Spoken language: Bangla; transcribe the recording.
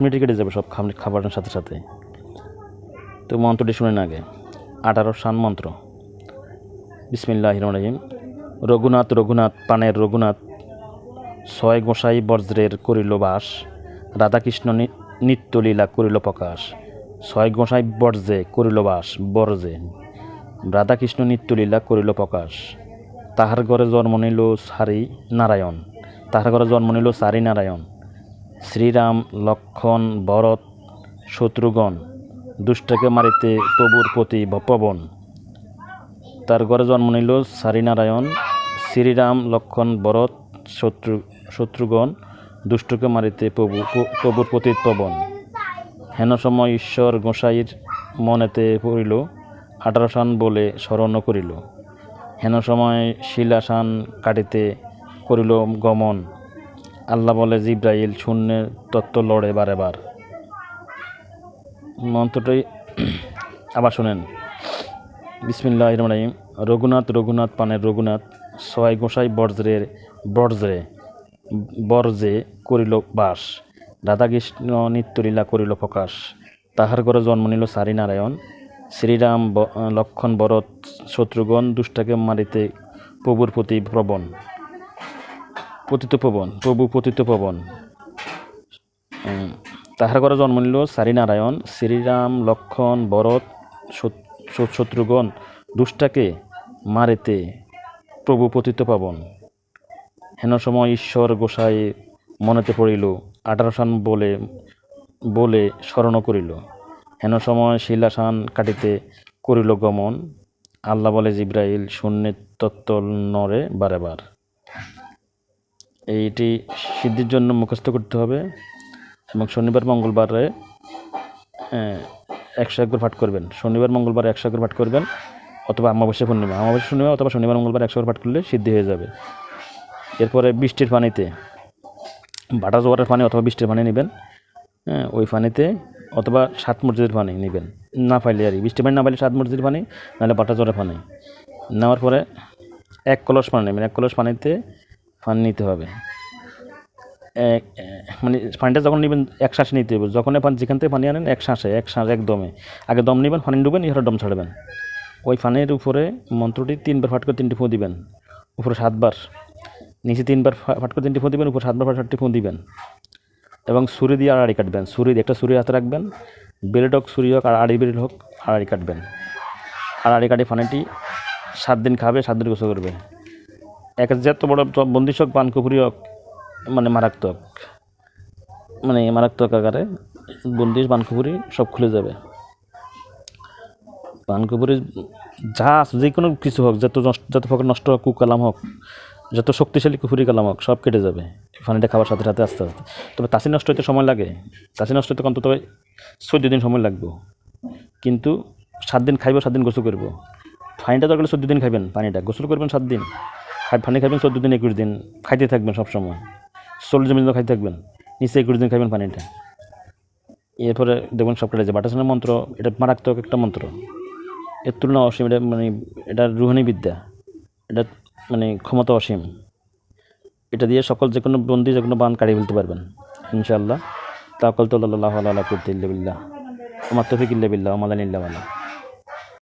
মিনিটে কেটে যাবে সব খাবারের সাথে সাথে। তো মন্ত্রটি শুনে না আগে। আঠারো সান মন্ত্র। বিসমিল্লাহ রহিম রঘুনাথ রঘুনাথ, পানের রঘুনাথ, ছয় গোসাই বজ্রের করিল বাস, রাধাকৃষ্ণ নিত্যলীলা করিল প্রকাশ, ছয় গোসাই বর্জে করিল বাস, বর্জে, রাধাকৃষ্ণ নিত্যলীলা করিল প্রকাশ, তাহার ঘরে জন্ম নিল সারি নারায়ণ, তাহার ঘরে জন্ম নিল সারি নারায়ণ শ্রীরাম, লক্ষণ ভরত শত্রুগণ, দুষ্টকে মারিতে প্রভুর প্রতি পবন তার ঘরে জন্ম নিল সারিনারায়ণ, শ্রীরাম, লক্ষণ ভরত শত্রু, শত্রুগণ, দুষ্টকে মারিতে প্রভু, প্রভুর প্রতি পবন হেন সময় ঈশ্বর গোসাইর মনেতে পড়িল আঠারো সান বলে স্মরণ করিল। হেন সময় শিলাসান কাটিতে করিল গমন। আল্লাহ বলে, জিব্রাইল শূন্যের তত্ত্ব লড়ে বারে বার। মন্ত্রটাই আবার শোনেন। বিসমিল্লাহ রহিম। রঘুনাথ রঘুনাথ পানের রঘুনাথ ছয় গোসাই বর্জ্রের বর্জ্রে বর্জে করিল বাস, রাধাকৃষ্ণ নিত্যলীলা করিল প্রকাশ। তাহার ঘরে জন্ম নিল সারি নারায়ণ। শ্রীরাম লক্ষণ ভরত শত্রুগণ দুষ্টাকে মারিতে প্রভুর প্রতি প্রবণ। পতিত প্রবণ প্রভু পতিত উম, তাহার ঘরে জন্ম নিল নারায়ণ শ্রীরাম লক্ষণ শত- শত্রুগণ দুষ্টাকে মারিতে প্রভু পতিত পাবন হেন সময় ঈশ্বর গোসাই মনেতে পড়িল আঠারো সান বলে বলে স্মরণ করিল। হেন সময় শিলাসান কাটিতে করিল গমন আল্লাহ বলে জিব্রাইল শূন্যের তত্ত্ব নরে বারে বার এইটি সিদ্ধির জন্য মুখস্থ করতে হবে এবং শনিবার, মঙ্গলবারে একশো একবার পাঠ করবেন। শনিবার, মঙ্গলবার একশো একবার পাঠ করবেন অথবা অমাবস্যা পূর্ণিমা। অমাবস্যা পূর্ণিমা অথবা শনিবার, মঙ্গলবার একশো পাঠ করলে সিদ্ধি হয়ে যাবে। এরপরে বৃষ্টির পানিতে বাটা জোয়ারের পানি অথবা বৃষ্টির পানি নেবেন হ্যাঁ ওই পানিতে অথবা সাত মসজিদের পানি নেবেন। না পাইলে আর। বৃষ্টির পানি না পাইলে সাত মসজিদের পানি, নাহলে বাটা জোয়ারের পানি। নেওয়ার পরে এক কলস পানি নেবেন। এক কলস পানিতে পানি নিতে হবে। মানে পানিটা যখন নেবেন, এক শ্বাসে নিতে হবে। যখন পান যেখান থেকে পানি আনেন, এক শ্বাসে, এক শ্বাস এক দমে আগে দম নেবেন ফানি ডুবেন, এরপরে দম ছাড়বেন। ওই পানির উপরে মন্ত্রটি তিনবার ফাট করে তিনটি ফু দিবেন। উপরে সাতবার। নিচে তিনবার ফাট করে তিনটি ফু দিবেন, উপরে সাতবার ফাট চারটি ফু দিবেন। এবং ছুরি দিয়ে আড়াড়ি কাটবেন। ছুরি দিয়ে একটা ছুরি হাতে রাখবেন। বেলেট হোক, ছুরি হোক আর আড়ি বেলেট হোক আড়াড়ি কাটবেন। আড়াড়ি কাটে ফানিটি সাত দিন খাবে, সাত দিন গোসল করবে। এক যত বড় বন্দিশ হোক মানে মারাত্মক। মানে মারাত্মক আকারে বন্দিশ পানকুপুরি সব খুলে যাবে। পানকুপুরি যা যে কোনো কিছু হোক, যত যত প্রকার নষ্ট হোক, কুকালাম হোক, যত শক্তিশালী কুফুরি কালাম হোক, সব কেটে যাবে। পানিটা খাবার সাথে সাথে আস্তে আস্তে। তবে তাসি নষ্ট হতে সময় লাগে। তাসি নষ্ট হতে অন্তত চোদ্দ দিন সময় লাগবে। কিন্তু সাত দিন খাইব, সাত দিন গোসল করব। পানিটা দরকার চোদ্দ দিন খাইবেন, পানিটা। গোসল করবেন সাত দিন। পানি খাবেন চোদ্দ দিন, একুশ দিন। খাইতে থাকবেন সবসময়। চল্লিশ মিনিট খাইতে থাকবেন। নিচে একুশ দিন খাইবেন পানিটা। এরপরে দেখবেন সব কেটে যায়। মন্ত্র, এটা মারাত্মক একটা মন্ত্র। এর তুলনা অসীম, এটা মানে এটা রুহানি বিদ্যা। এটা মানে ক্ষমতা অসীম। এটা দিয়ে সকল যে কোনো বন্দি, যে কোনো বান কাটিয়ে ফেলতে পারবেন, ইনশাআল্লাহ। তাকল তো আল্লাহ আল্লাহ বিল্লাহ। আমার তফিক ইল্লা বিল্লাহ। আমাদান ইল্লা